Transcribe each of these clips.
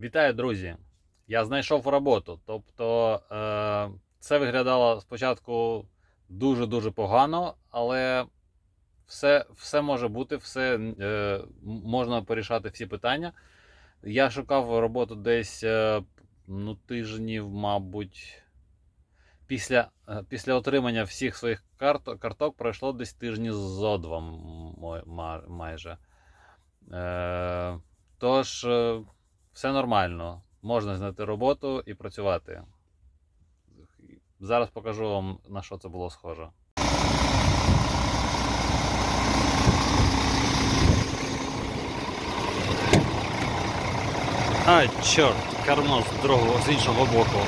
Вітаю, друзі! Я знайшов роботу. Тобто, е, це виглядало спочатку дуже-дуже погано, але все, все може бути, все е, можна порішати всі питання. Я шукав роботу десь е, ну, тижнів, мабуть. Після, е, після отримання всіх своїх карт, карток пройшло десь тижні зо два майже. Е, тож, е, все нормально. Можна знайти роботу і працювати. Зараз покажу вам, на що це було схоже. А, чорт, кермо з другого, з іншого боку.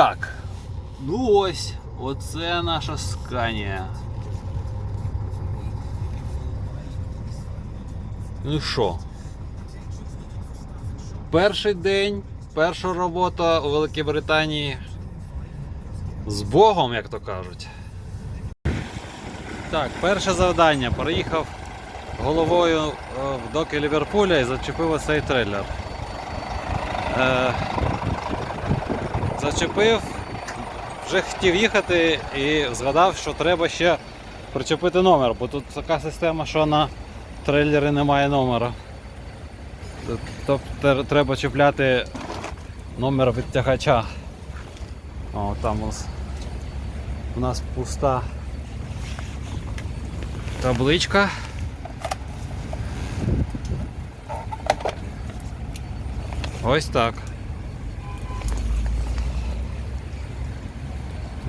Так. Ну ось, оце наша сканія. Ну що? Перший день, перша робота у Великій Британії. З Богом, як то кажуть. Так, перше завдання. Проїхав головою е, в доки Ліверпуля і зачепив оцей трейлер. Е, зачепив, вже хотів їхати і згадав, що треба ще причепити номер, бо тут така система, що на трейлері немає номера. Тобто треба чіпляти номер відтягача. О, там у нас, у нас пуста табличка. Ось так.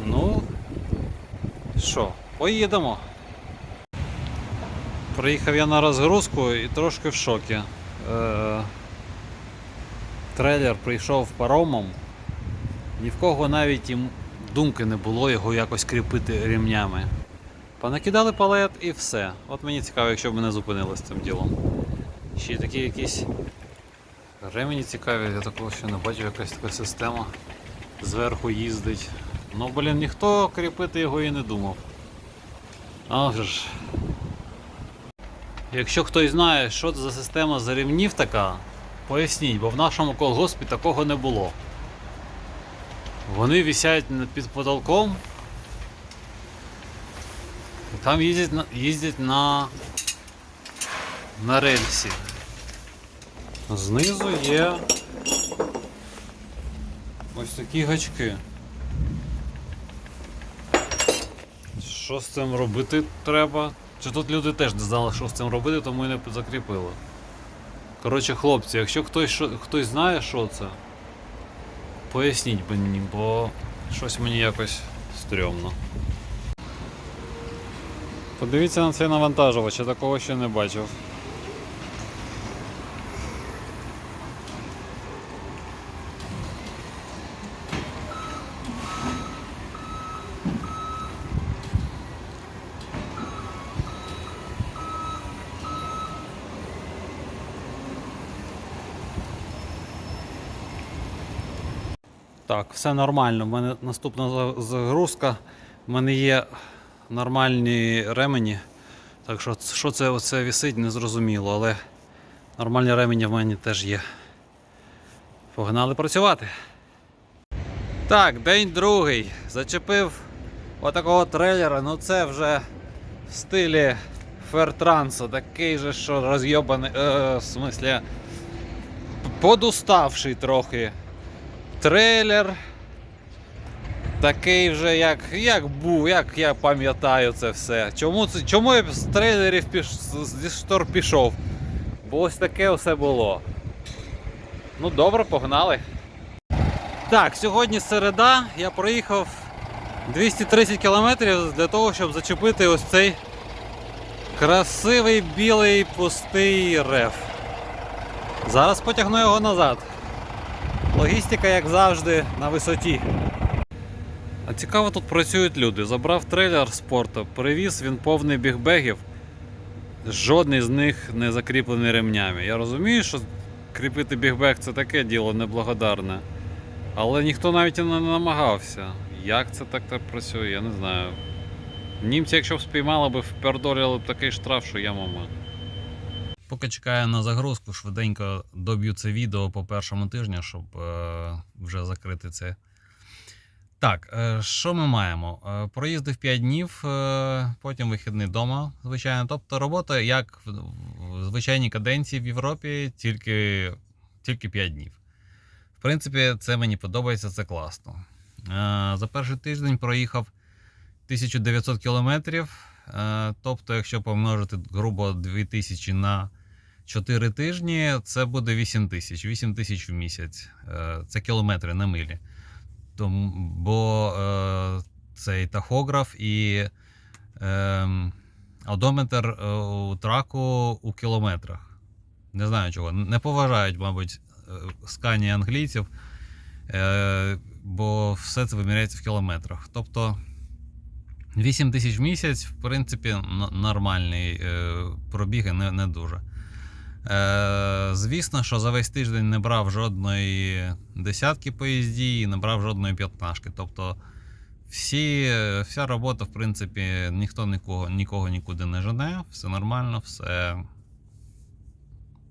Ну, що, поїдемо. Приїхав я на розгрузку і трошки в шокі. Е, трейлер прийшов паромом. Ні в кого навіть їм думки не було його якось кріпити рівнями. Понакидали палет і все. От мені цікаво, якщо б мене зупинили з цим ділом. Ще й такі якісь ремені цікаві, я такого ще не бачив, якась така система зверху їздить. Ну, блін, ніхто кріпити його і не думав. А ж. Якщо хтось знає, що це за система зарівнів така, поясніть, бо в нашому колгоспі такого не було. Вони висять під потолком. І там їздять на, їздять на, на рельсі. Знизу є ось такі гачки. Що з цим робити треба? Чи тут люди теж не знали, що з цим робити, тому і не закріпили. Коротше, хлопці, якщо хтось, що- хтось знає, що це, поясніть мені, бо щось мені якось стрьомно. Подивіться на цей навантажувач, я такого ще не бачив. Так, все нормально. У мене наступна загрузка. У мене є нормальні ремені. Так що, що це оце висить, не зрозуміло, але нормальні ремені в мене теж є. Погнали працювати. Так, день другий. Зачепив отакого трейлера. Ну це вже в стилі фертрансу. Такий же, що розйобаний. Е, в смислі, подуставший трохи трейлер. Такий вже, як, як був, як я пам'ятаю це все. Чому, чому я з трейлерів піш, зі штор пішов? Бо ось таке все було. Ну добре, погнали. Так, сьогодні середа, я проїхав 230 кілометрів для того, щоб зачепити ось цей красивий білий пустий реф. Зараз потягну його назад. Логістика, як завжди, на висоті. А цікаво тут працюють люди. Забрав трейлер спорту, привіз він повний бігбегів. жодний з них не закріплений ремнями. Я розумію, що кріпити бігбек це таке діло неблагодарне. Але ніхто навіть і не намагався. Як це так, так працює, я не знаю. Німці, якщо б спіймали б, впердорили б такий штраф, що я мама. Поки чекаю на загрузку, швиденько доб'ю це відео по першому тижню, щоб е, вже закрити це. Так, е, що ми маємо? Е, проїздив 5 днів, е, потім вихідний вдома, звичайно. Тобто робота як в, в звичайній каденції в Європі, тільки, тільки 5 днів. В принципі, це мені подобається, це класно. Е, за перший тиждень проїхав 1900 кілометрів. Е, тобто, якщо помножити грубо 2000 на 4 тижні, це буде 8 тисяч. 8 тисяч в місяць. Е, Це кілометри, не милі. Тому, бо е, цей тахограф і е, одометр у траку у кілометрах. Не знаю чого. Не поважають, мабуть, е, скані англійців, е, бо все це виміряється в кілометрах. Тобто 8 тисяч в місяць, в принципі, нормальний е, пробіг і не, не дуже. Е, звісно, що за весь тиждень не брав жодної десятки поїздів і не брав жодної п'ятнашки. Тобто, всі, вся робота, в принципі, ніхто нікого, нікого нікуди не жене, все нормально, все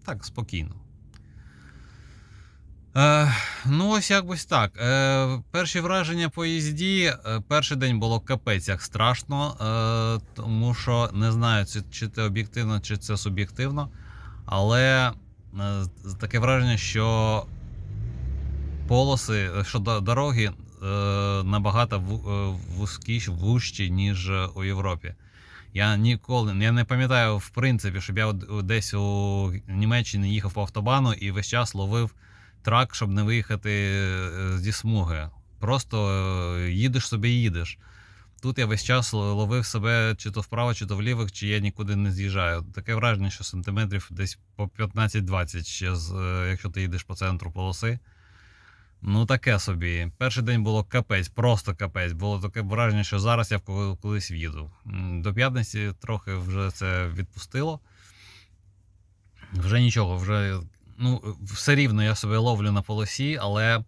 так, спокійно. Е, ну, ось якось так. Е, перші враження по їзді. Е, перший день було капець як страшно, е, тому що не знаю, чи це об'єктивно, чи це суб'єктивно. Але е, таке враження, що полоси, що дороги е, набагато ву- е, вузькіші, вужчі, ніж е, у Європі. Я ніколи я не пам'ятаю, в принципі, щоб я десь у Німеччині їхав по автобану і весь час ловив трак, щоб не виїхати е, зі смуги. Просто е, їдеш собі їдеш. Тут я весь час ловив себе чи то вправо, чи то вліво, чи я нікуди не з'їжджаю. Таке враження, що сантиметрів десь по 15-20 ще, з, е, якщо ти їдеш по центру полоси. Ну, таке собі. Перший день було капець, просто капець. Було таке враження, що зараз я в ко- в'їду. До п'ятниці трохи вже це відпустило. Вже нічого, вже ну, все рівно я себе ловлю на полосі, але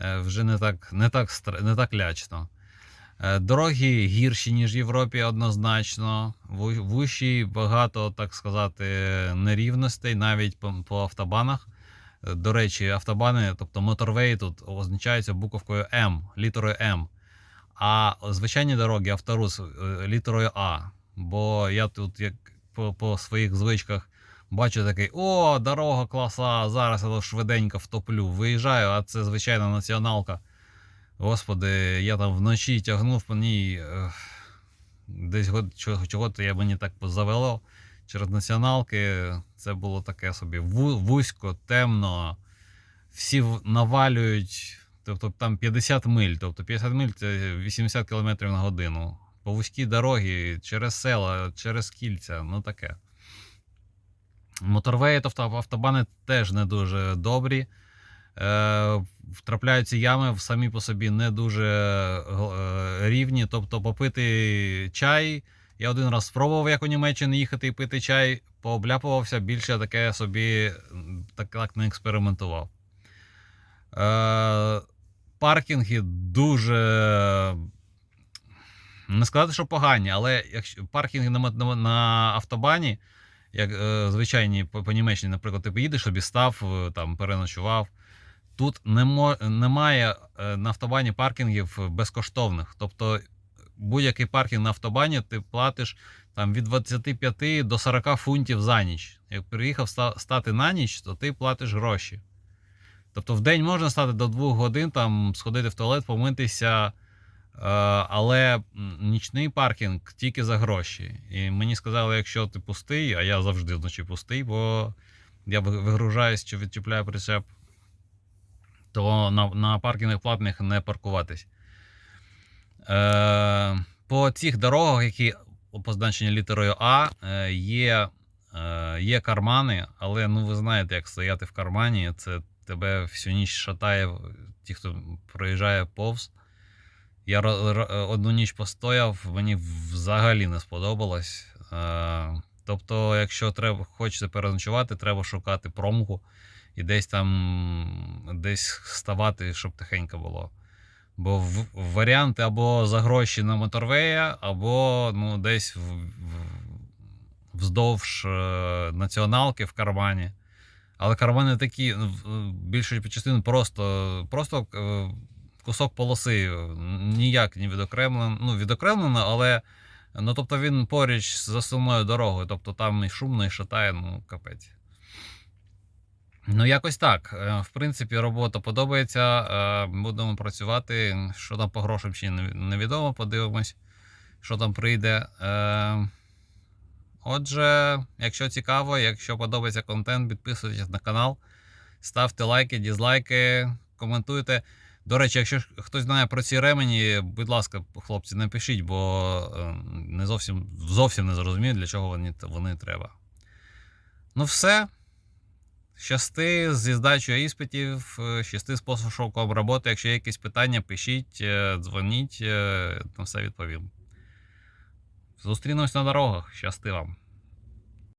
е, вже не так, не так, не так лячно. Е, Дороги гірші, ніж в Європі, однозначно. Вущі, багато, так сказати, нерівностей, навіть по, по автобанах. Е, До речі, автобани, тобто моторвеї тут означаються буковкою М, літерою М. А звичайні дороги, авторус е, літерою А. Бо я тут, як по, по своїх звичках, бачу такий: о, дорога класа, зараз я швиденько втоплю. Виїжджаю, а це звичайна націоналка. Господи, я там вночі тягнув по ній. Десь го- чого- чого-то я мені так завело через націоналки. Це було таке собі вузько, темно. Всі навалюють. Тобто там 50 миль. Тобто 50 миль це 80 км на годину. По вузькій дорогі, через села, через кільця, ну таке. Моторвеї, тобто автобани теж не дуже добрі. Е, втрапляються ями самі по собі не дуже е, рівні. Тобто, попити чай. Я один раз спробував, як у Німеччині їхати і пити чай, пообляпувався, більше таке собі так, так не експериментував. Е, паркінги дуже. Не сказати, що погані, але якщо паркінги на, на, на автобані, як е, звичайні по, по Німеччині, наприклад, ти поїдеш собі став, е, там переночував. Тут немає е, на автобані паркінгів безкоштовних. Тобто будь-який паркінг на автобані ти платиш там, від 25 до 40 фунтів за ніч. Як приїхав стати на ніч, то ти платиш гроші. Тобто в день можна стати до 2 годин, там, сходити в туалет, помитися. е, Але нічний паркінг тільки за гроші. І мені сказали, якщо ти пустий, а я завжди вночі пустий, бо я вигружаюсь чи відчіпляю причеп, то на, на паркінгах платних не паркуватись. Е, по цих дорогах, які позначені літерою А, е, є, е, є кармани, але ну, ви знаєте, як стояти в кармані, це тебе всю ніч шатає ті, хто проїжджає повз. Я одну ніч постояв, мені взагалі не сподобалось. Е, Тобто, якщо треба, хочеться переночувати, треба шукати промку і десь там десь ставати, щоб тихенько було. Бо в- варіанти або за гроші на моторвея, або ну, десь в, в- вздовж е, націоналки в кармані. Але кармани такі, більшу частину просто, просто е, кусок полоси, ніяк не відокремлено. Ну, відокремлено, але ну, тобто він поруч з основною дорогою. Тобто там і шумно, і шатає, ну, капець. Ну, якось так. Е, В принципі, робота подобається. е, Будемо працювати. Що там по грошам ще невідомо. Подивимось, що там прийде. Е, Отже, якщо цікаво, якщо подобається контент, підписуйтесь на канал, ставте лайки, дізлайки, коментуйте. До речі, якщо хтось знає про ці ремені, будь ласка, хлопці, напишіть, бо не зовсім, зовсім не зрозумію, для чого вони, вони треба. Ну, все. Щасти зі здачою іспитів, е, щасти з пошуком роботи. Якщо є якісь питання, пишіть, е, дзвоніть, е, на все відповім. Зустрінемось на дорогах. Щасти вам!